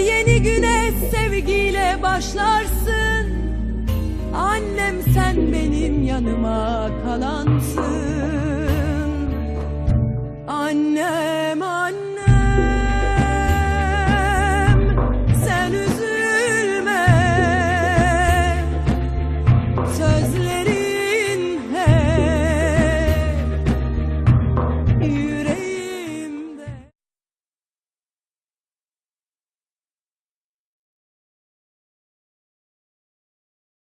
yeni güne sevgiyle başlarsın. Annem sen benim yanıma kalansın